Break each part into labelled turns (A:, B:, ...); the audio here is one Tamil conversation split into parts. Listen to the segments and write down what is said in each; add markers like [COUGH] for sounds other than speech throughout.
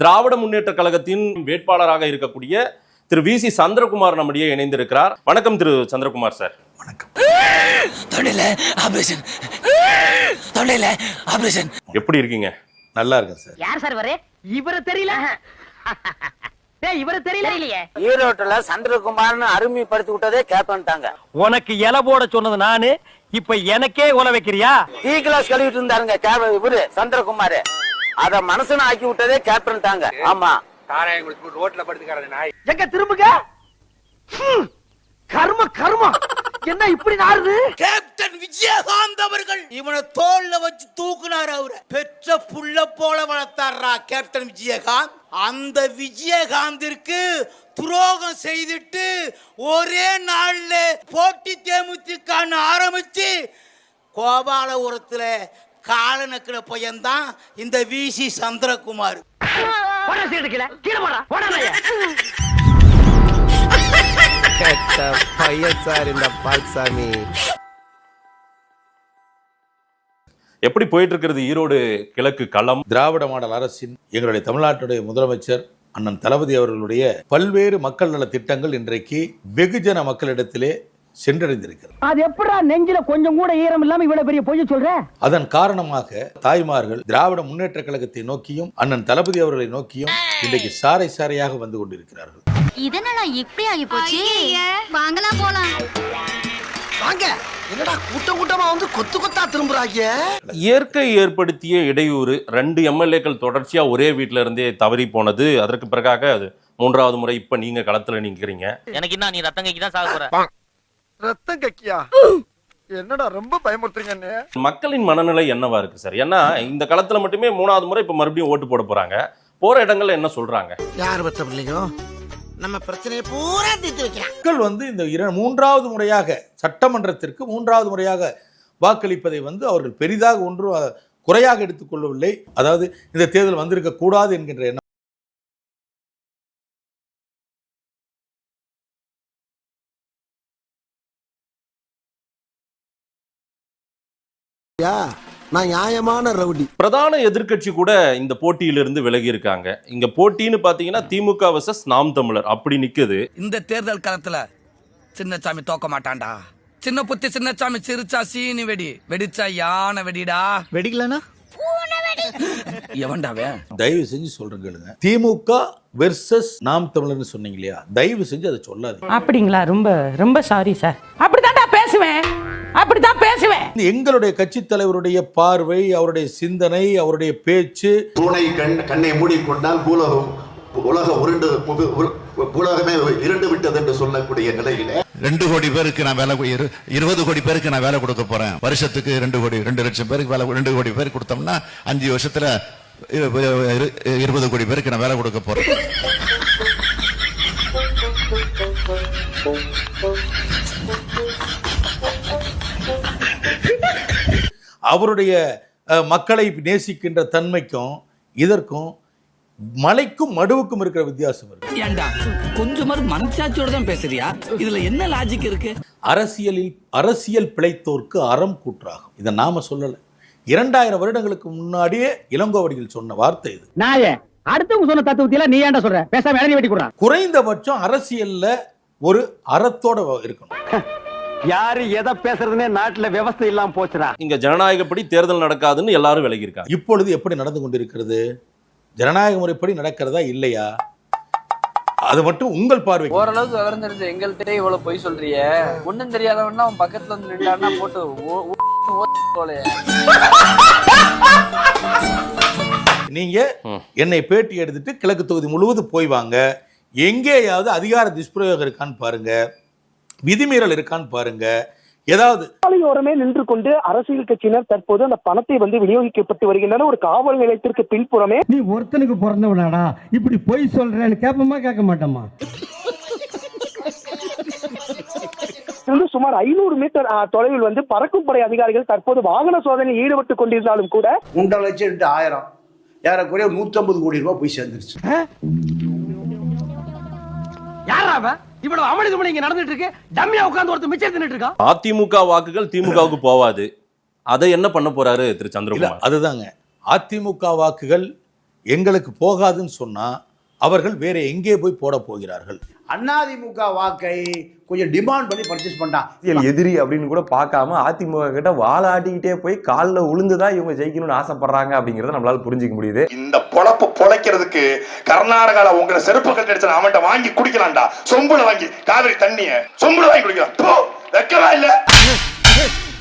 A: திராவிட முன்னேற்ற கழகத்தின் வேட்பாளராக இருக்கக்கூடிய திரு வி சி சந்திரகுமார் நம்முடைய இணைந்திருக்கிறார். வணக்கம் திரு சந்திரகுமார் சார்.
B: தொண்டையில ஆபரேஷன். தொண்டையில ஆபரேஷன்.
A: எப்படி இருக்கீங்க?
C: நல்லா இருக்கேன் சார்.
D: யார் சார் இவரு? இவரு தெரியல. டேய் இவரு தெரியல. இல்லையே
E: ஈரோட்டுல சந்திரகுமார்னு அருமைப்படுத்தி விட்டதே கேப்டன்ட்டாங்க
F: உனக்கு இலை போட சொன்னது நானு இப்ப எனக்கே உல வைக்கிறியா?
E: டீ கிளாஸ் கழுவிட்டு இருந்தாருங்க கேப் இவரு சந்திரகுமார். அத மனசுன ஆக்கி விட்டதே கேப்டன்ட்டாங்க ஆமா.
D: எங்க திரும்புங்க? ஹம், கர்ம கர்மம் என்ன இப்படி நாறுது?
B: கேப்டன் விஜயகாந்த் அவர்கள் இவனை தோல்ல வச்சு தூக்குனாரு அவரை. பெற்ற புள்ள போல வளர்த்தாரா கேப்டன் விஜயகாந்த். அந்த விஜயகாந்திற்கு துரோகம் செய்துட்டு ஒரே நாள்ல போட்டி தேமுதிக ஆரம்பிச்சு கோபாலபுரத்துல கால நக்கிற பையன்தான் இந்த விசி சந்திரகுமார்.
G: பையன் சார் இந்த பால்சாமி.
A: எப்படி போயிட்டு இருக்கிறது ஈரோடு கிழக்கு களம்?
C: திராவிட மாடல் அரசின் எங்களுடைய தமிழ்நாட்டுடைய முதலமைச்சர் அண்ணன் தளபதி அவர்களுடைய பல்வேறு மக்கள் நல திட்டங்கள் இன்றைக்கு வெகுஜன மக்களிடத்திலே சென்றடைந்திருக்கிறது.
D: அது எப்படா நெஞ்சில கொஞ்சம் கூட ஈரம் இல்லாம இவ்வளவு பெரிய பொய்ய சொல்ற?
C: அதன் காரணமாக தாய்மார்கள் திராவிட முன்னேற்ற கழகத்தை நோக்கியும் அண்ணன் தளபதி அவர்களை நோக்கியும் இன்றைக்கு சாறை சாறையாக வந்து கொண்டிருக்கிறார்கள்.
H: இதனால இப்படி ஆகி போச்சு. வாங்கலாம் போலாம்.
G: வாங்க. என்னடா கூட்டம் கூட்டமா வந்து கொத்து கொத்தா திரும்புறாங்க
A: இயற்கை ஏற்படுத்திய இடையூறு ரெண்டு எம்எல்ஏக்கள் தொடர்ச்சியா ஒரே வீட்ல இருந்தே தவறி போனது. அதற்கு பிறகாக அது மூன்றாவது முறை இப்ப நீங்க களத்துல நிக்கிறீங்க
F: எனக்கு என்ன நீ ரத்தம் கைக்கு தான் சாக போற
G: ரத்தம் கக்கியா? என்னடா ரொம்ப பயமுறுத்துறீங்க அண்ணே
A: மக்களின் மனநிலை என்னவா இருக்கு சார்? ஏன்னா இந்த களத்துல மட்டுமே மூணாவது முறை இப்ப மறுபடியும் ஓட்டு போட போறாங்க. போற இடங்கள்ல என்ன சொல்றாங்க?
G: யார் பத்த பிள்ளைங்க நம்ம பிரச்சனையை பூரா தீர்த்து வைக்கலாம்
C: மக்கள் வந்து இந்த இர மூன்றாவது முறையாக சட்டமன்றத்திற்கு மூன்றாவது முறையாக வாக்களிப்பதை வந்து அவர்கள் பெரிதாக ஒன்றும் குறையாக எடுத்துக்கொள்ளவில்லை. அதாவது இந்த தேர்தல் வந்திருக்க கூடாது என்கின்ற எண்ணம்
G: நான் நியாயமான ரவுடி.
A: பிரதான எதிர்க்கட்சி கூட இந்த போட்டியிலிருந்து விலகி இருக்காங்க இங்க போட்டின்னு பாத்தீங்கன்னா திமுக வர்சஸ் நாம் தமிழர். அப்படி நிக்குது.
B: இந்த தேர்தல் காலத்துல சின்னசாமி தோக்க மாட்டான்டா. சின்ன புத்தி சின்னசாமி சிரிச்சா சீனி வெடி. வெடிச்சா யானை வெடிடா.
G: வெடிக்கலனா? [LAUGHS]
B: எவன்டாவே
C: தயவு செஞ்சு சொல்றேன் கேளுங்க. திமுக வெர்சஸ் நாம் தமிழர்னு சொன்னீங்க இல்லையா? தயவு செஞ்சு அதை சொல்லாதீங்க.
I: அப்படிங்களா? ரொம்ப ரொம்ப சாரி சார் அப்படித்தான்டா பேசுவேன். அப்படித்தான் பேசுவேன்.
C: எங்களுடைய கட்சி தலைவருடைய பார்வை அவருடைய சிந்தனை அவருடைய பேச்சு.
J: தூணை கண் கண்ணை மூடிக்கொண்டால் பூலகம் உலக உருண்டு உலகமே இருண்டு விட்டது என்று சொல்லக்கூடிய நிலையிலே.
K: ரெண்டு கோடி பேருக்கு நான் வேலை இரு- இருபது கோடி பேருக்கு நான் வேலை கொடுக்க போறேன். வருஷத்துக்கு ரெண்டு கோடி ரெண்டு லட்சம் பேருக்கு வேலை ரெண்டு கோடி பேருக்கு கொடுத்தோம்னா அஞ்சு வருஷத்துல இரு- இரு- இருபது கோடி பேருக்கு நான் வேலை கொடுக்க போறேன்.
C: அவருடைய மக்களை நேசிக்கின்ற தன்மைக்கும் இதற்கும் மலைக்கும் மடுவுக்கும் இருக்கிற வித்தியாசம் இருக்கு.
B: ஏண்டா கொஞ்சமாவது மனசாட்சியோட தான் பேசுறியா? இதுல என்ன லாஜிக் இருக்கு?
C: அரசியலில் அரசியல் பிழைத்தோர்க்கு அறம் கூற்றாகும். இதை நாம சொல்லல. இரண்டாயிரம் வருடங்களுக்கு முன்னாடியே இளங்கோவடிகள் சொன்ன வார்த்தை இது.
D: நாயே அடுத்தவங்க சொன்ன தத்துவத்தில நீ ஏன்டா சொல்ற? பேசாம இளநீ வெட்டி
C: குறைந்தபட்சம் அரசியல்ல ஒரு அறத்தோட இருக்கணும்.
F: யாரு எதை பேசுறதுன்னே நாட்டுல விவசாயம் இல்லாம போச்சுடா.
A: இங்க ஜனநாயகப்படி தேர்தல் நடக்காதுன்னு எல்லாரும் விலகி இருக்காங்க
C: இப்பொழுது எப்படி நடந்து கொண்டிருக்கிறது? ஜனநாயக முறைப்படி நடக்கிறதா இல்லையா? அது மட்டும் உங்கள் பார்வை
E: ஓரளவுக்கு விவரம் தெரிஞ்ச எங்கள்கிட்ட இவ்வளவு பொய் சொல்றிய. ஒண்ணும் தெரியாதவன்னா அவன் பக்கத்துல வந்து நின்றான்னா போட்டு போலயே.
C: நீங்க. என்னை பேட்டி எடுத்துட்டு கிழக்கு தொகுதி முழுவதும் போய் வாங்க. எங்கேயாவது அதிகார துஷ்பிரயோகம் இருக்கான்னு பாருங்க. விதிமீறல் இருக்கான்னு பாருங்க. ஏதாவது
D: சாலையோரமே நின்று கொண்டு அரசியல் கட்சியினர் தற்போது அந்த பணத்தை வந்து விநியோகிக்கப்பட்டு வருகின்றன ஒரு காவல் நிலையத்திற்கு பின்புறமே
F: நீ ஒருத்தனுக்கு பிறந்தவனாடா. இப்படி பொய் சொல்றேன்னு கேப்பமா கேட்க மாட்டோமா
D: இருந்து சுமார் ஐநூறு மீட்டர் தொலைவில் வந்து பறக்கும் படை அதிகாரிகள் தற்போது வாகன சோதனையில் ஈடுபட்டு கொண்டிருந்தாலும் கூட
G: ஒன்றரை லட்சம் ரெண்டு ஆயிரம். ஏறக்குறைய நூற்றம்பது கோடி ரூபாய் போய் சேர்ந்துருச்சு.
F: யாரா அவன்? இவ்வளவு அமளி துமளி இங்க நடந்துட்டு இருக்கு. டம்மியா உட்கார்ந்து ஒருத்தர் மிச்சம் தின்னுட்டு இருக்கான்
A: அதிமுக வாக்குகள் திமுகவுக்கு போவாது. அதை என்ன பண்ண போறாரு திரு சந்திரகுமார்?
C: அதுதாங்க. அதிமுக வாக்குகள் எங்களுக்கு போகாதுன்னு சொன்னா அவர்கள் வேற எங்கே போய் போட போகிறார்கள்?
G: அதிமுக வாக்கை கொஞ்சம் டிமாண்ட் பண்ணி பர்ச்சேஸ் பண்ணிட்டான்.
L: எதிரி அப்படின்னு கூட பார்க்காம அதிமுக கிட்ட வாழ ஆட்டிக்கிட்டே போய் காலில் உளுந்துதான் இவங்க ஜெயிக்கணும்னு ஆசைப்படுறாங்க அப்படிங்கறத நம்மளால புரிஞ்சுக்க முடியுது.
K: இந்த பொழப்பு பொழைக்கிறதுக்கு கர்நாடகால உங்களை செருப்பு கட்டி அடிச்சு அவன்கிட்ட வாங்கி குடிக்கலாம்டா. சொம்புல வாங்கி காவிரி தண்ணிய சொம்புல வாங்கி குடிக்கலாம். போ, வெக்கமா இல்ல?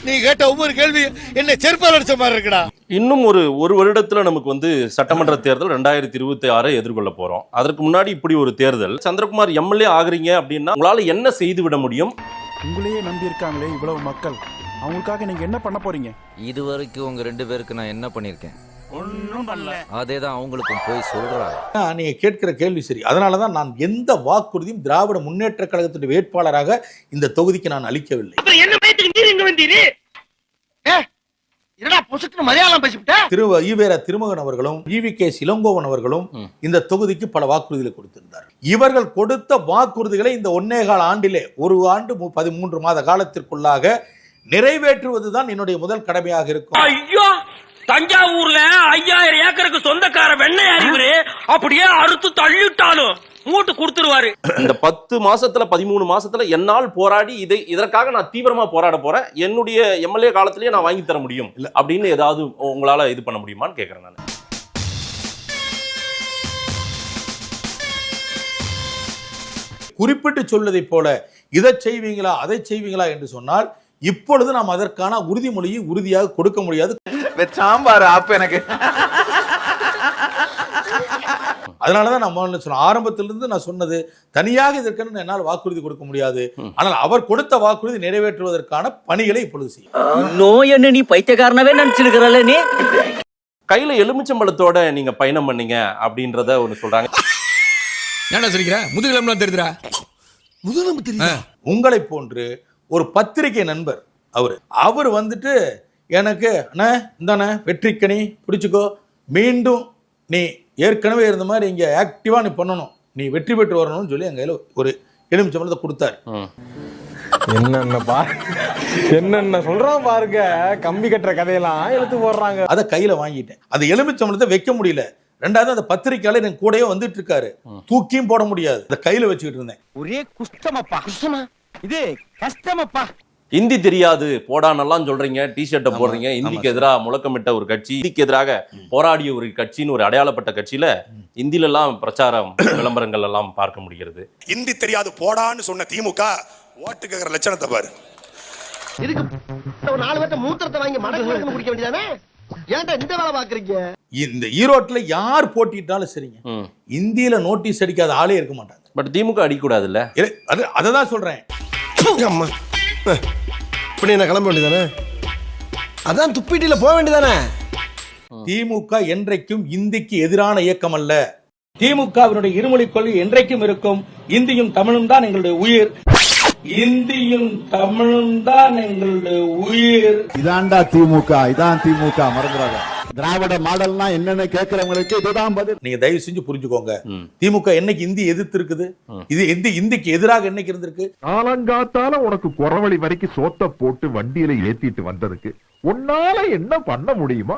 G: நீ கேட்ட ஒவ்வொரு கேள்வி என்ன செருப்பால் அடிச்ச மாதிரி இருக்குடா.
A: இன்னும் ஒரு ஒரு வருடத்துல நமக்கு வந்து சட்டமன்ற தேர்தல் ரெண்டாயிரத்தி இருபத்தி ஆறை எதிர்கொள்ள போறோம். அதற்கு முன்னாடி இப்படி ஒரு தேர்தல். சந்திரகுமார் எம்எல்ஏ ஆகுறீங்க அப்படின்னா உங்களால என்ன செய்து விட முடியும்?
F: உங்களையே நம்பி இருக்காங்களே இவ்வளவு மக்கள். அவங்களுக்காக நீங்க என்ன பண்ண போறீங்க?
E: இது வரைக்கும் உங்க ரெண்டு பேருக்கு நான் என்ன பண்ணிருக்கேன்
F: ஒன்னும் பண்ணல.
E: அதே தான் அவங்களுக்கும் போய் சொல்றாங்க
C: ஆனா, நீங்க கேட்கிற கேள்வி சரி. அதனால தான் நான் எந்த வாக்குறுதியும் திராவிட முன்னேற்ற கழகத்தின் வேட்பாளராக இந்த தொகுதிக்கு நான் அளிக்கவில்லை.
F: என்ன பயத்துக்கு நீர் இங்க வந்தீரு? என்னடா பொசுக்கு மலையாளம் பேசிவிட்ட?
C: திரு ஈவேரா திருமகன் அவர்களும் ஈவி கே இளங்கோவன் அவர்களும். இந்த தொகுதிக்கு பல வாக்குறுதிகளை கொடுத்திருந்தார். இவர்கள் கொடுத்த வாக்குறுதிகளை இந்த ஒன்னே கால ஆண்டிலே ஒரு ஆண்டு மு- பதிமூன்று மாத காலத்திற்குள்ளாக நிறைவேற்றுவதுதான் என்னுடைய முதல் கடமையாக இருக்கும்.
F: ஐயோ! தஞ்சாவூர்ல ஐயாயிரம் ஏக்கருக்கு சொந்தக்கார வெண்ணெய் அறிவுரு அப்படியே அறுத்து தள்ளிட்டாலும் மூட்டு கொடுத்துருவாரு.
A: இந்த பத்து மாசத்துல பதிமூணு மாசத்துல என்னால் போராடி இதை இதற்காக நான் தீவிரமா போராட போறேன். என்னுடைய எம்எல்ஏ காலத்திலேயே நான் வாங்கி தர முடியும்
C: இல்ல.
A: அப்படின்னு ஏதாவது உங்களால இது பண்ண முடியுமான்னு கேக்குறேன் நான்.
C: குறிப்பிட்டு சொல்வதைப் போல இதை செய்வீங்களா அதை செய்வீங்களா என்று சொன்னால் இப்பொழுது நாம் அதற்கான உறுதிமொழியை உறுதியாக கொடுக்க முடியாது.
L: சாம்பார் ஆப்பு எனக்கு.
C: அதனாலதான் நான் முதல்ல சொன்னேன் ஆரம்பத்திலிருந்து நான் சொன்னது தனியாக இதற்கென்று என்னால் வாக்குறுதி கொடுக்க முடியாது. ஆனால் அவர் கொடுத்த வாக்குறுதி நிறைவேற்றுவதற்கான பணிகளை இப்பொழுது செய்யும்.
F: நோய் என்ன நீ பைத்தியக்காரனவே நினைச்சிருக்கிறல்ல நீ?
A: கையில எலுமிச்சம்பழத்தோட நீங்க பயணம் பண்ணீங்க அப்படின்றத ஒண்ணு சொல்றாங்க.
B: என்ன சொல்லிக்கிற முதுகிழம்புலாம் தெரியுதுடா.
G: முதலமைச்சர் தெரியுதா?
C: உங்களை போன்று ஒரு பத்திரிகை நண்பர் அவர். அவர் வந்துட்டு எனக்கு அண்ணா இந்தாண்ணே வெற்றிக்கணி பிடிச்சுக்கோ. மீண்டும் நீ ஏற்கனவே இருந்த மாதிரி இங்கே ஆக்டிவாக நீ பண்ணணும். நீ வெற்றி பெற்று வரணும்னு சொல்லி எங்க கையில ஒரு எலுமிச்சம்பழத்தை கொடுத்தாரு.
L: என்னென்ன பா என்னென்ன சொல்றான் பாருங்க கம்பி கட்டுற கதையெல்லாம் எடுத்து போடுறாங்க.
C: அதை கையில வாங்கிட்டேன். அந்த எலுமிச்சம்பழத்தை வைக்க முடியல. ரெண்டாவது அந்த பத்திரிக்கையாளர் என் கூடயே வந்துட்டு இருக்காரு தூக்கியும் போட முடியாது. அதை கையில வச்சுக்கிட்டு இருந்தேன்.
F: ஒரே குஷ்டமப்பா. குஷ்டமா? இது கஷ்டமப்பா.
A: இந்தி தெரியாது போடானெல்லாம் சொல்றீங்க டிஷர்ட்டை போடுறீங்க இந்திக்கு எதிராக முழக்கமிட்ட ஒரு கட்சி இந்திக்கு எதிராக போராடிய ஒரு கட்சின்னு ஒரு அடையாளப்பட்ட கட்சியில இந்தியில எல்லாம் பிரச்சாரம் [COUGHS] விளம்பரங்கள் எல்லாம் பார்க்க முடிகிறது.
K: ஹிந்தி தெரியாது போடான்னு சொன்ன திமுக ஓட்டு கேக்குற லட்சணத்தை பாரு.
G: இதுக்கு ஒரு நாலு பேர்த்த மூத்திரத்தை வாங்கி மடக்கு குடிக்க வேண்டியதானே? ஏன்டா இந்த வேலை பாக்குறீங்க
C: இந்த ஈரோட்டில் யார் போட்டிட்டாலும் சரிங்க. இந்தியில நோட்டீஸ் அடிக்காத ஆளே இருக்க மாட்டாங்க.
A: பட் திமுக அடிக்கூடாதுல்ல
C: இல்லை, அது அதை தான் சொல்றேன்
G: இப்படி என்ன கிளம்ப வேண்டியதானே? அதான் துப்பிட்டில போக வேண்டியதானே?
C: திமுக என்றைக்கும் இந்திக்கு எதிரான இயக்கம் அல்ல. திமுகவினுடைய இருமொழி கொள்கை என்றைக்கும் இருக்கும். இந்தியும் தமிழும் தான் எங்களுடைய உயிர். இந்தியும் தமிழும் தான் எங்களுடைய உயிர்.
K: இதான்டா திமுக இதான் திமுக மறந்துடாத. திராவிட மாடல்னா என்னன்னு கேக்குறவங்களுக்கு இதுதான் பதில்.
C: நீங்க தயவு செஞ்சு புரிஞ்சுக்கோங்க. திமுக என்னைக்கு இந்தி எதிர்த்து இருக்குது இது இந்தி இந்திக்கு எதிராக என்னைக்கு இருந்திருக்கு?
K: காலங்காத்தால உனக்கு குறவழி வரைக்கும் சோத்த போட்டு வண்டியில ஏத்திட்டு வந்ததுக்கு உன்னால என்ன பண்ண முடியுமோ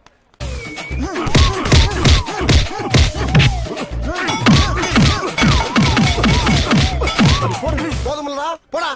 G: போதுமில்லடா போடா.